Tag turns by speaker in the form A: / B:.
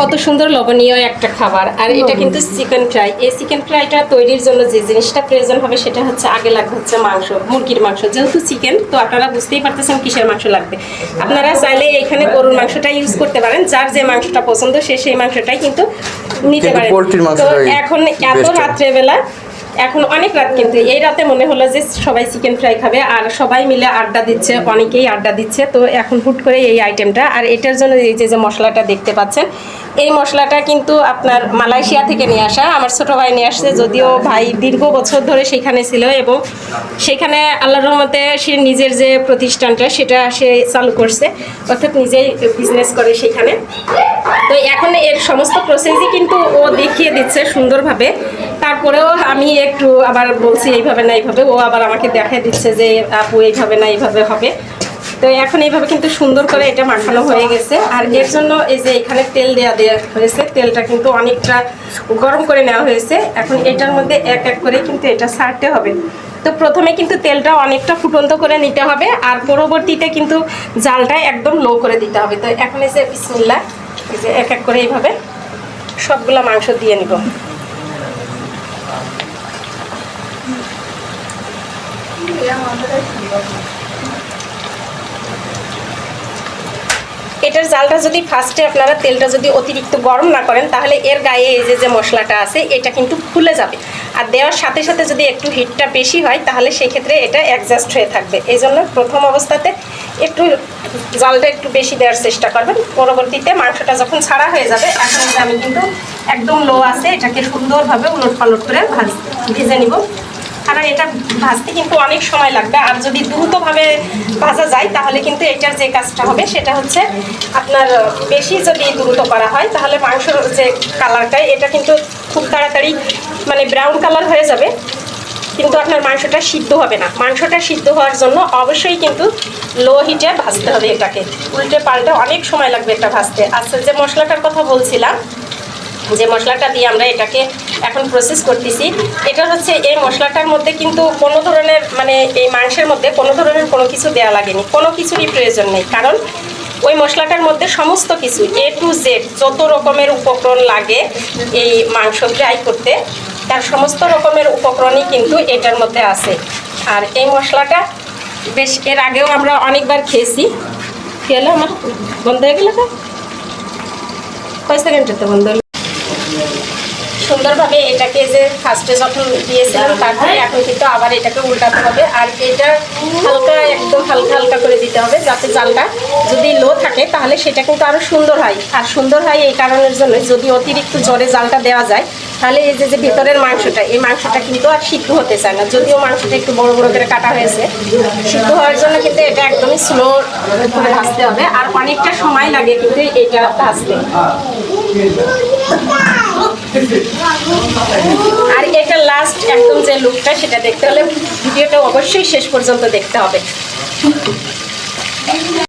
A: কত সুন্দর লবণীয় একটা খাবার। আর এটা কিন্তু চিকেন ফ্রাই। এই চিকেন ফ্রাইটা তৈরির জন্য যে জিনিসটা প্রয়োজন হবে সেটা হচ্ছে আগে লাগবে হচ্ছে মাংস মুরগির মাংস। যেহেতু চিকেন তো আপনারা বুঝতেই পারতেছেন কিসের মাংস লাগবে। আপনারা চাইলে এখানে গরুর মাংসটা ইউজ করতে পারেন। যার যে মাংসটা পছন্দ সে সেই মাংসটাই কিন্তু নিতে পারেন। তো এখন এত। রাত্রেবেলা এখন অনেক রাত কিন্তু এই রাতে মনে হলো যে সবাই চিকেন ফ্রাই খাবে আর সবাই মিলে আড্ডা দিচ্ছে, অনেকেই আড্ডা দিচ্ছে। তো এখন হুট করে এই আইটেমটা আর এটার জন্য এই যে যে মশলাটা দেখতে পাচ্ছেন, এই মশলাটা কিন্তু আপনার মালয়েশিয়া থেকে নিয়ে আসা। আমার ছোট ভাই নিয়ে আসছে, যদিও ভাই দীর্ঘ বছর ধরে সেখানে ছিল এবং সেখানে আল্লাহর রহমতে সে নিজের যে প্রতিষ্ঠানটা, সেটা সে চালু করছে। অর্থাৎ নিজেই বিজনেস করে সেখানে। তো এখন এর সমস্ত প্রসেসই কিন্তু ও দেখিয়ে দিচ্ছে সুন্দরভাবে। তারপরেও আমি একটু আবার বলছি এইভাবে না, এইভাবে। ও আবার আমাকে দেখাই দিচ্ছে যে, আপু, এইভাবে না, এইভাবে হবে। তো এখন এইভাবে কিন্তু সুন্দর করে এটা মাখানো হয়ে গেছে। আর এর জন্য এই যে এখানে তেল দেওয়া দেওয়া হয়েছে, তেলটা কিন্তু অনেকটা গরম করে নেওয়া হয়েছে। এখন এটার মধ্যে এক এক করে কিন্তু এটা ছাড়তে হবে। তো প্রথমে কিন্তু তেলটা অনেকটা ফুটন্ত করে নিতে হবে, আর পরবর্তীতে কিন্তু জালটা একদম লো করে দিতে হবে। তো এখন এই যে বিসমিল্লা এই যে এক এক করে এইভাবে সবগুলা মাংস দিয়ে নিব। এটার জালটা যদি ফার্স্টে আপনারা তেলটা যদি অতিরিক্ত গরম না করেন, তাহলে এর গায়ে এই যে যে মশলাটা আছে, এটা কিন্তু ফুলে যাবে। আর দেওয়ার সাথে সাথে যদি একটু হিটটা বেশি হয়, তাহলে সেক্ষেত্রে এটা অ্যাডজাস্ট হয়ে থাকবে। এই জন্য প্রথম অবস্থাতে একটু জালটা একটু বেশি দেওয়ার চেষ্টা করবেন। পরবর্তীতে মাংসটা যখন ছাড়া হয়ে যাবে, এখন আমি কিন্তু একদম লো আছে, এটাকে সুন্দরভাবে উলট পালট করে ভাজ, ভেজে নিব। কারণ এটা ভাজতে কিন্তু অনেক সময় লাগবে। আর যদি দ্রুতভাবে ভাজা যায়, তাহলে কিন্তু এটার যে কাজটা হবে, সেটা হচ্ছে আপনার বেশি যদি দ্রুত করা হয়, তাহলে মাংসর যে কালারটা, এটা কিন্তু খুব তাড়াতাড়ি মানে ব্রাউন কালার হয়ে যাবে। কিন্তু আপনার মাংসটা সিদ্ধ হবে না। মাংসটা সিদ্ধ হওয়ার জন্য অবশ্যই কিন্তু লো হিটে ভাজতে হবে এটাকে। উল্টে পাল্টে অনেক সময় লাগবে এটা ভাজতে। আচ্ছা যে মশলাটার কথা বলছিলাম যে মশলাটা দিয়ে আমরা এটাকে এখন প্রসেস করতেছি, এটা হচ্ছে এই মশলাটার মধ্যে কিন্তু কোনো ধরনের মানে এই মাংসের মধ্যে কোনো ধরনের কোনো কিছু দেওয়া লাগেনি, কোনো কিছুরই প্রয়োজন নেই। কারণ ওই মশলাটার মধ্যে সমস্ত কিছু এ টু জেড যত রকমের উপকরণ লাগে এই মাংস ফ্রাই করতে, তার সমস্ত রকমের উপকরণই কিন্তু এটার মধ্যে আছে। আর এই মশলাটা বেশ, এর আগেও আমরা অনেকবার খেয়েছি। খেলে আমার? বন্ধ হয়ে গেল তো? কয় সেকেন্ডেতে বন্ধ হলো? সুন্দরভাবে এটাকে যে ফার্স্টে যখন দিয়েছিলাম তারপরে এখন কিন্তু আবার এটাকে উল্টাতে হবে। আর এটা হালকা একদম হালকা হালকা করে দিতে হবে যাতে জালটা যদি লো থাকে তাহলে সেটা কিন্তু আরও সুন্দর হয়। আর সুন্দর হয় এই কারণের জন্য যদি অতিরিক্ত জোরে জালটা দেওয়া যায় তাহলে এই যে যে ভিতরের মাংসটা এই মাংসটা কিন্তু আর সিদ্ধ হতে চায় না। যদিও মাংসটা একটু বড় বড় করে কাটা হয়েছে সিদ্ধ হওয়ার জন্য কিন্তু এটা একদমই স্লো করে ভাজতে হবে। আর অনেকটা সময় লাগে কিন্তু এটা ভাজতে। আর এটা লাস্ট একদম যে লুকটা সেটা দেখতে হলে ভিডিওটা অবশ্যই শেষ পর্যন্ত দেখতে হবে।